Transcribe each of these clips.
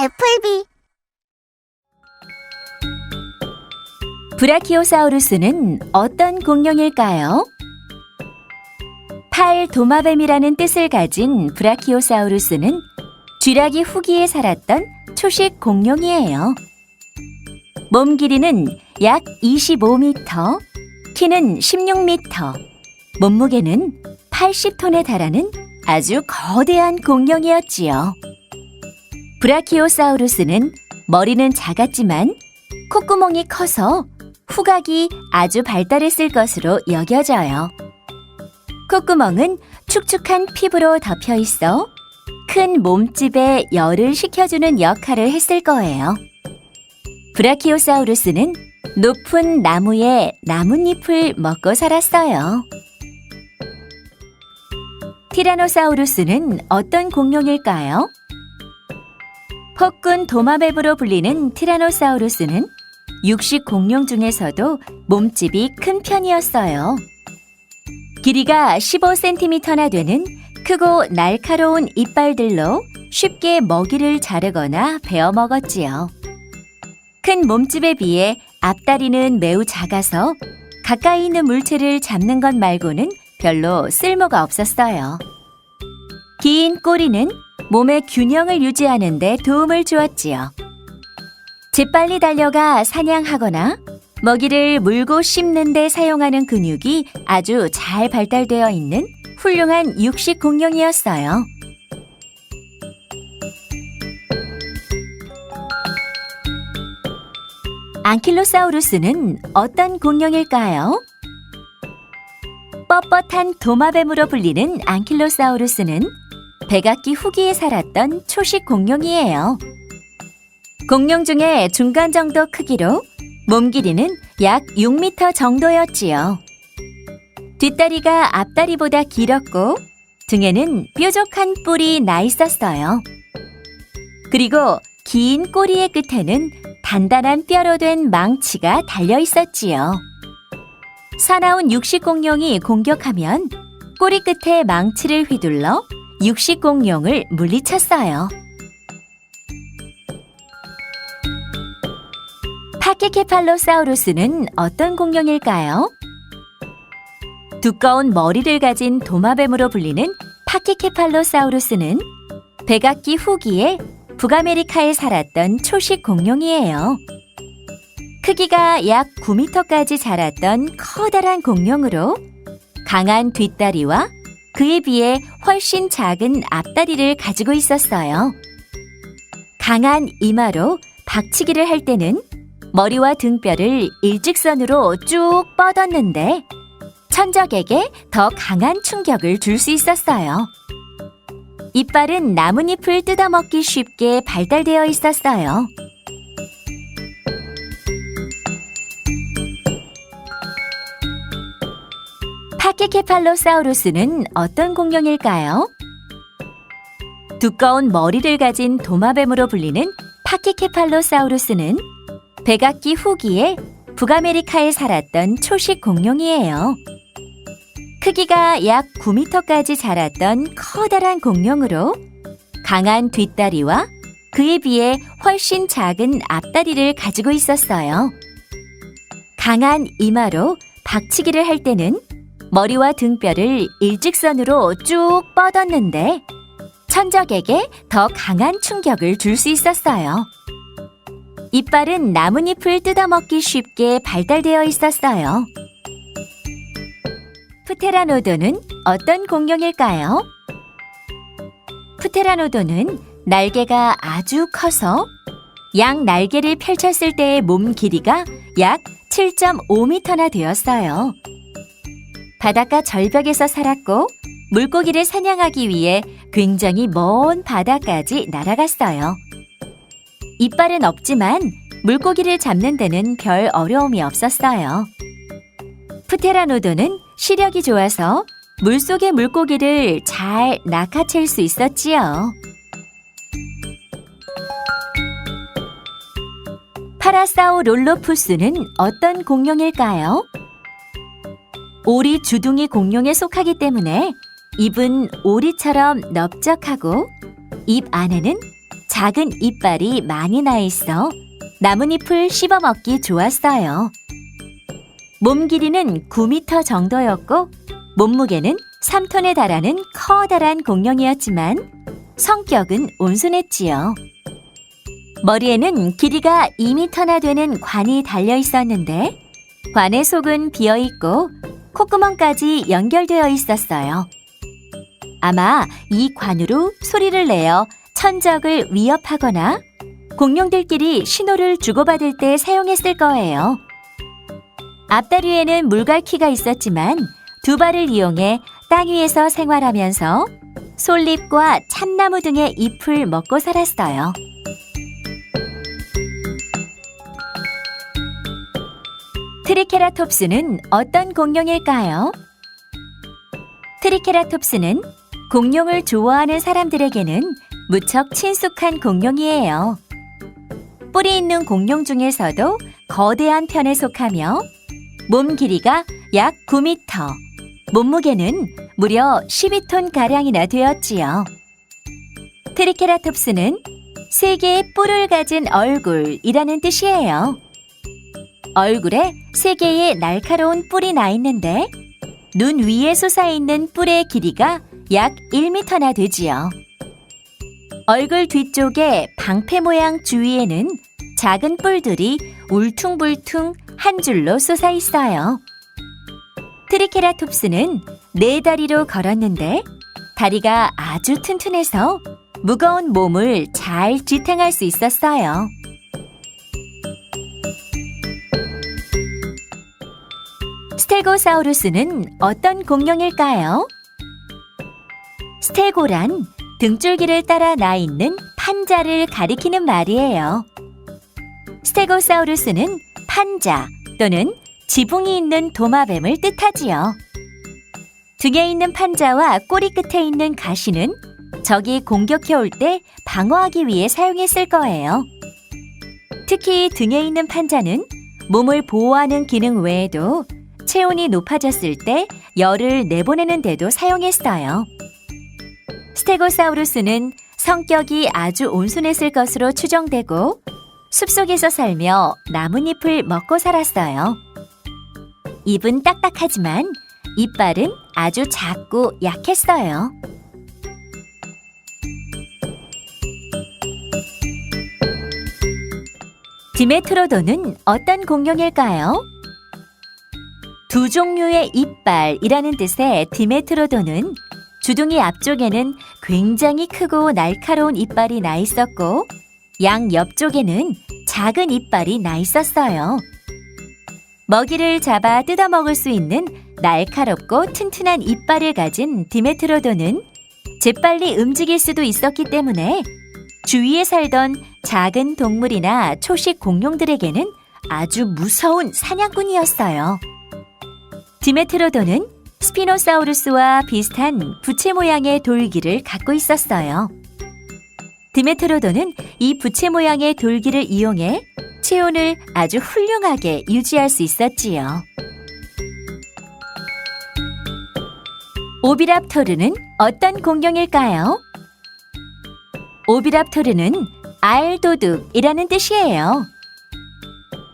애플비. 브라키오사우루스는 어떤 공룡일까요? 팔 도마뱀이라는 뜻을 가진 브라키오사우루스는 쥐라기 후기에 살았던 초식 공룡이에요. 몸 길이는 약 25m, 키는 16m, 몸무게는 80톤에 달하는 아주 거대한 공룡이었지요. 브라키오사우루스는 머리는 작았지만 콧구멍이 커서 후각이 아주 발달했을 것으로 여겨져요. 콧구멍은 축축한 피부로 덮여 있어 큰 몸집에 열을 식혀주는 역할을 했을 거예요. 브라키오사우루스는 높은 나무에 나뭇잎을 먹고 살았어요. 티라노사우루스는 어떤 공룡일까요? 폭군 도마뱀으로 불리는 티라노사우루스는 육식 공룡 중에서도 몸집이 큰 편이었어요. 길이가 15cm나 되는 크고 날카로운 이빨들로 쉽게 먹이를 자르거나 베어 먹었지요. 큰 몸집에 비해 앞다리는 매우 작아서 가까이 있는 물체를 잡는 것 말고는 별로 쓸모가 없었어요. 긴 꼬리는 몸의 균형을 유지하는 데 도움을 주었지요. 재빨리 달려가 사냥하거나 먹이를 물고 씹는 데 사용하는 근육이 아주 잘 발달되어 있는 훌륭한 육식 공룡이었어요. 앙킬로사우루스는 어떤 공룡일까요? 뻣뻣한 도마뱀으로 불리는 앙킬로사우루스는 백악기 후기에 살았던 초식 공룡이에요. 공룡 중에 중간 정도 크기로 몸 길이는 약 6m 정도였지요. 뒷다리가 앞다리보다 길었고 등에는 뾰족한 뿔이 나 있었어요. 그리고 긴 꼬리의 끝에는 단단한 뼈로 된 망치가 달려 있었지요. 사나운 육식 공룡이 공격하면 꼬리 끝에 망치를 휘둘러 육식 공룡을 물리쳤어요. 파케케팔로사우루스는 어떤 공룡일까요? 두꺼운 머리를 가진 도마뱀으로 불리는 파키케팔로사우루스는 백악기 후기에 북아메리카에 살았던 초식 공룡이에요. 크기가 약 9m까지 자랐던 커다란 공룡으로 강한 뒷다리와 그에 비해 훨씬 작은 앞다리를 가지고 있었어요. 강한 이마로 박치기를 할 때는 머리와 등뼈를 일직선으로 쭉 뻗었는데 천적에게 더 강한 충격을 줄 수 있었어요. 이빨은 나뭇잎을 뜯어먹기 쉽게 발달되어 있었어요. 케케팔로사우루스는 어떤 공룡일까요? 두꺼운 머리를 가진 도마뱀으로 불리는 파키케팔로사우루스는 백악기 후기에 북아메리카에 살았던 초식 공룡이에요. 크기가 약 9m까지 자랐던 커다란 공룡으로 강한 뒷다리와 그에 비해 훨씬 작은 앞다리를 가지고 있었어요. 강한 이마로 박치기를 할 때는 머리와 등뼈를 일직선으로 쭉 뻗었는데 천적에게 더 강한 충격을 줄 수 있었어요. 이빨은 나뭇잎을 뜯어먹기 쉽게 발달되어 있었어요. 프테라노도는 어떤 공룡일까요? 프테라노도는 날개가 아주 커서 양 날개를 펼쳤을 때의 몸 길이가 약 7.5m나 되었어요. 바닷가 절벽에서 살았고 물고기를 사냥하기 위해 굉장히 먼 바다까지 날아갔어요. 이빨은 없지만 물고기를 잡는 데는 별 어려움이 없었어요. 프테라노도는 시력이 좋아서 물속의 물고기를 잘 낚아챌 수 있었지요. 파라사우롤로푸스는 어떤 공룡일까요? 오리 주둥이 공룡에 속하기 때문에 입은 오리처럼 넓적하고 입 안에는 작은 이빨이 많이 나 있어 나뭇잎을 씹어 먹기 좋았어요. 몸 길이는 9m 정도였고 몸무게는 3톤에 달하는 커다란 공룡이었지만 성격은 온순했지요. 머리에는 길이가 2m나 되는 관이 달려 있었는데 관의 속은 비어 있고 콧구멍까지 연결되어 있었어요. 아마 이 관으로 소리를 내어 천적을 위협하거나 공룡들끼리 신호를 주고받을 때 사용했을 거예요. 앞다리에는 물갈퀴가 있었지만 두 발을 이용해 땅 위에서 생활하면서 솔잎과 참나무 등의 잎을 먹고 살았어요. 트리케라톱스는 어떤 공룡일까요? 트리케라톱스는 공룡을 좋아하는 사람들에게는 무척 친숙한 공룡이에요. 뿌리 있는 공룡 중에서도 거대한 편에 속하며 몸 길이가 약 9m, 몸무게는 무려 12톤 가량이나 되었지요. 트리케라톱스는 세 개의 뿔을 가진 얼굴이라는 뜻이에요. 얼굴에 세 개의 날카로운 뿔이 나 있는데 눈 위에 솟아 있는 뿔의 길이가 약 1m나 되지요. 얼굴 뒤쪽에 방패 모양 주위에는 작은 뿔들이 울퉁불퉁 한 줄로 솟아 있어요. 트리케라톱스는 네 다리로 걸었는데 다리가 아주 튼튼해서 무거운 몸을 잘 지탱할 수 있었어요. 스테고사우루스는 어떤 공룡일까요? 스테고란 등줄기를 따라 나 있는 판자를 가리키는 말이에요. 스테고사우루스는 판자 또는 지붕이 있는 도마뱀을 뜻하지요. 등에 있는 판자와 꼬리 끝에 있는 가시는 적이 공격해 올 때 방어하기 위해 사용했을 거예요. 특히 등에 있는 판자는 몸을 보호하는 기능 외에도 체온이 높아졌을 때 열을 내보내는 데도 사용했어요. 스테고사우루스는 성격이 아주 온순했을 것으로 추정되고 숲속에서 살며 나뭇잎을 먹고 살았어요. 입은 딱딱하지만 이빨은 아주 작고 약했어요. 디메트로도는 어떤 공룡일까요? 두 종류의 이빨이라는 뜻의 디메트로도는 주둥이 앞쪽에는 굉장히 크고 날카로운 이빨이 나 있었고 양 옆쪽에는 작은 이빨이 나 있었어요. 먹이를 잡아 뜯어 먹을 수 있는 날카롭고 튼튼한 이빨을 가진 디메트로도는 재빨리 움직일 수도 있었기 때문에 주위에 살던 작은 동물이나 초식 공룡들에게는 아주 무서운 사냥꾼이었어요. 디메트로도는 스피노사우루스와 비슷한 부채 모양의 돌기를 갖고 있었어요. 디메트로도는 이 부채 모양의 돌기를 이용해 체온을 아주 훌륭하게 유지할 수 있었지요. 오비랍토르는 어떤 공룡일까요? 오비랍토르는 알도둑이라는 뜻이에요.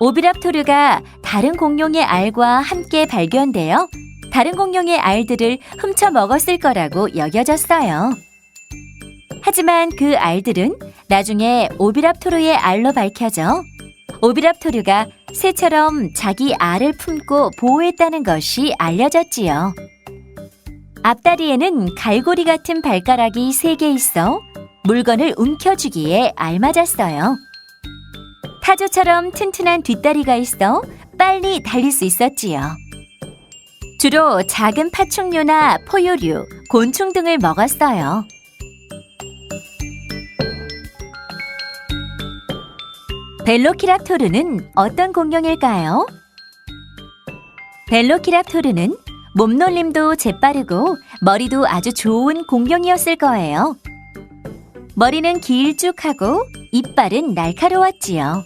오비랍토르가 다른 공룡의 알과 함께 발견되어 다른 공룡의 알들을 훔쳐 먹었을 거라고 여겨졌어요. 하지만 그 알들은 나중에 오비랍토르의 알로 밝혀져 오비랍토르가 새처럼 자기 알을 품고 보호했다는 것이 알려졌지요. 앞다리에는 갈고리 같은 발가락이 3개 있어 물건을 움켜쥐기에 알맞았어요. 타조처럼 튼튼한 뒷다리가 있어 빨리 달릴 수 있었지요. 주로 작은 파충류나 포유류, 곤충 등을 먹었어요. 벨로키랍토르는 어떤 공룡일까요? 벨로키랍토르는 몸놀림도 재빠르고 머리도 아주 좋은 공룡이었을 거예요. 머리는 길쭉하고 이빨은 날카로웠지요.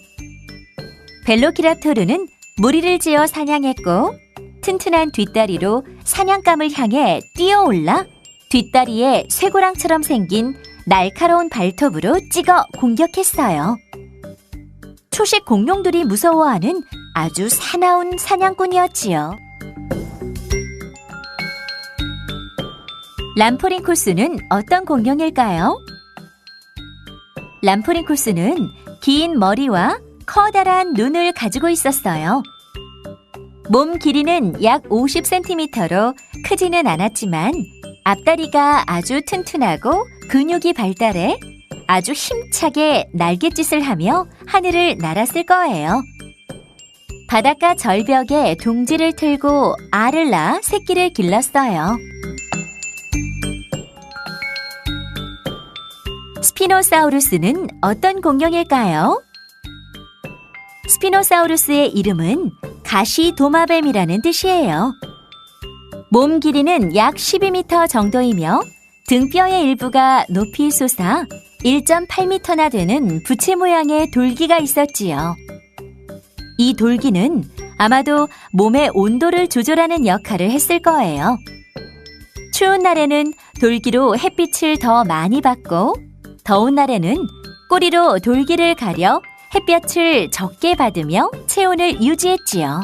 벨로키랍토르는 무리를 지어 사냥했고 튼튼한 뒷다리로 사냥감을 향해 뛰어올라 뒷다리에 쇠고랑처럼 생긴 날카로운 발톱으로 찍어 공격했어요. 초식 공룡들이 무서워하는 아주 사나운 사냥꾼이었지요. 람포린쿠스는 어떤 공룡일까요? 람포린쿠스는 긴 머리와 커다란 눈을 가지고 있었어요. 몸 길이는 약 50cm로 크지는 않았지만 앞다리가 아주 튼튼하고 근육이 발달해 아주 힘차게 날갯짓을 하며 하늘을 날았을 거예요. 바닷가 절벽에 둥지를 틀고 알을 낳아 새끼를 길렀어요. 스피노사우루스는 어떤 공룡일까요? 스피노사우루스의 이름은 가시 도마뱀이라는 뜻이에요. 몸 길이는 약 12m 정도이며 등뼈의 일부가 높이 솟아 1.8m나 되는 부채 모양의 돌기가 있었지요. 이 돌기는 아마도 몸의 온도를 조절하는 역할을 했을 거예요. 추운 날에는 돌기로 햇빛을 더 많이 받고 더운 날에는 꼬리로 돌기를 가려 햇볕을 적게 받으며 체온을 유지했지요.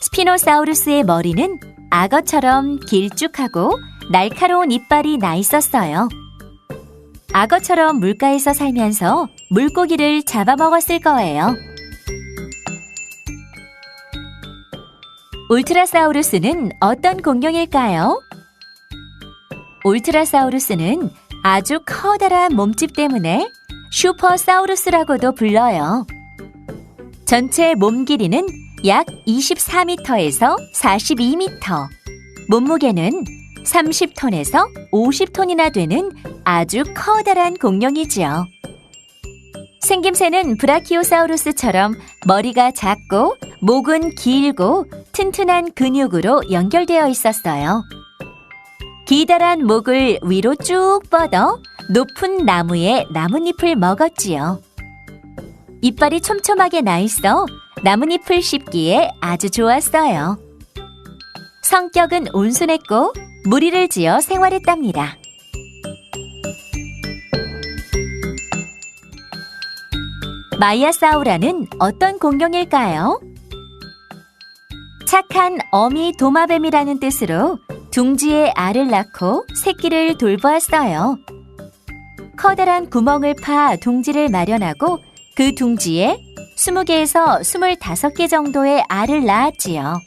스피노사우루스의 머리는 악어처럼 길쭉하고 날카로운 이빨이 나 있었어요. 악어처럼 물가에서 살면서 물고기를 잡아먹었을 거예요. 울트라사우루스는 어떤 공룡일까요? 울트라사우루스는 아주 커다란 몸집 때문에 슈퍼사우루스라고도 불러요. 전체 몸 길이는 약 24m에서 42m, 몸무게는 30톤에서 50톤이나 되는 아주 커다란 공룡이지요. 생김새는 브라키오사우루스처럼 머리가 작고 목은 길고 튼튼한 근육으로 연결되어 있었어요. 기다란 목을 위로 쭉 뻗어 높은 나무에 나뭇잎을 먹었지요. 이빨이 촘촘하게 나 있어 나뭇잎을 씹기에 아주 좋았어요. 성격은 온순했고 무리를 지어 생활했답니다. 마이아사우라는 어떤 공룡일까요? 착한 어미 도마뱀이라는 뜻으로 둥지에 알을 낳고 새끼를 돌보았어요. 커다란 구멍을 파 둥지를 마련하고 그 둥지에 20개에서 25개 정도의 알을 낳았지요.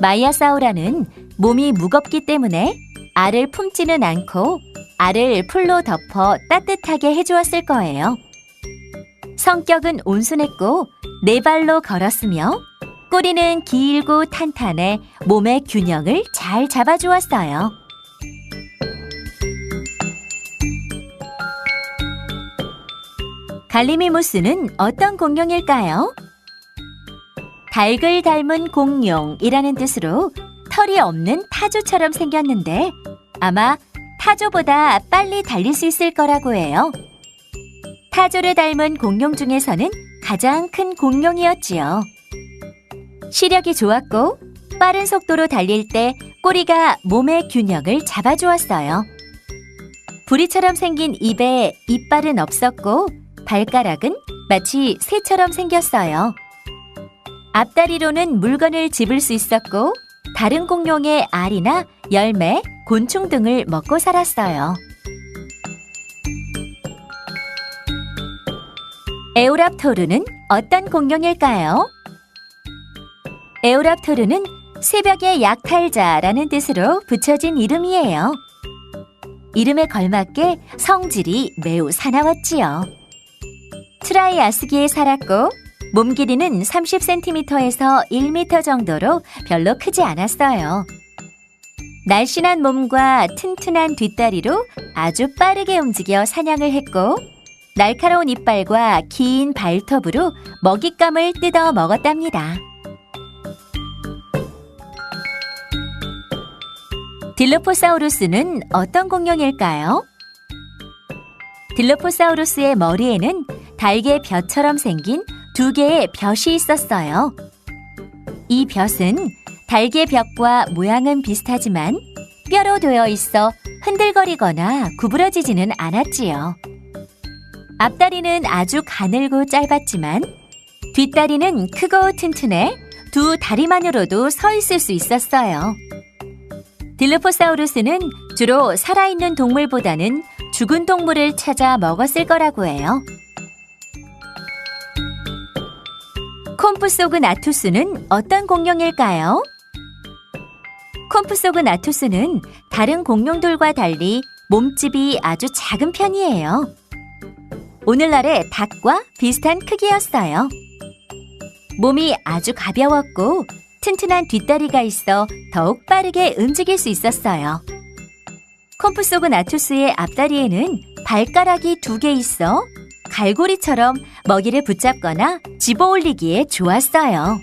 마이아사우라는 몸이 무겁기 때문에 알을 품지는 않고 알을 풀로 덮어 따뜻하게 해주었을 거예요. 성격은 온순했고 네 발로 걸었으며 꼬리는 길고 탄탄해 몸의 균형을 잘 잡아주었어요. 갈리미무스는 어떤 공룡일까요? 닭을 닮은 공룡이라는 뜻으로 털이 없는 타조처럼 생겼는데 아마 타조보다 빨리 달릴 수 있을 거라고 해요. 타조를 닮은 공룡 중에서는 가장 큰 공룡이었지요. 시력이 좋았고 빠른 속도로 달릴 때 꼬리가 몸의 균형을 잡아주었어요. 부리처럼 생긴 입에 이빨은 없었고 발가락은 마치 새처럼 생겼어요. 앞다리로는 물건을 집을 수 있었고 다른 공룡의 알이나 열매, 곤충 등을 먹고 살았어요. 에오랍토르는 어떤 공룡일까요? 에오랍토르는 새벽의 약탈자라는 뜻으로 붙여진 이름이에요. 이름에 걸맞게 성질이 매우 사나웠지요. 트라이 아스기에 살았고 몸 길이는 30cm에서 1m 정도로 별로 크지 않았어요. 날씬한 몸과 튼튼한 뒷다리로 아주 빠르게 움직여 사냥을 했고 날카로운 이빨과 긴 발톱으로 먹잇감을 뜯어 먹었답니다. 딜로포사우루스는 어떤 공룡일까요? 딜로포사우루스의 머리에는 달개 벼처럼 생긴 두 개의 벼이 있었어요. 이 벼은 달개 벽과 모양은 비슷하지만 뼈로 되어 있어 흔들거리거나 구부러지지는 않았지요. 앞다리는 아주 가늘고 짧았지만 뒷다리는 크고 튼튼해 두 다리만으로도 서 있을 수 있었어요. 딜로포사우루스는 주로 살아있는 동물보다는 죽은 동물을 찾아 먹었을 거라고 해요. 콤프소그나투스는 어떤 공룡일까요? 콤프소그나투스는 다른 공룡들과 달리 몸집이 아주 작은 편이에요. 오늘날의 닭과 비슷한 크기였어요. 몸이 아주 가벼웠고 튼튼한 뒷다리가 있어 더욱 빠르게 움직일 수 있었어요. 콤프소그나투스의 앞다리에는 발가락이 두 개 있어 갈고리처럼 먹이를 붙잡거나 집어 올리기에 좋았어요.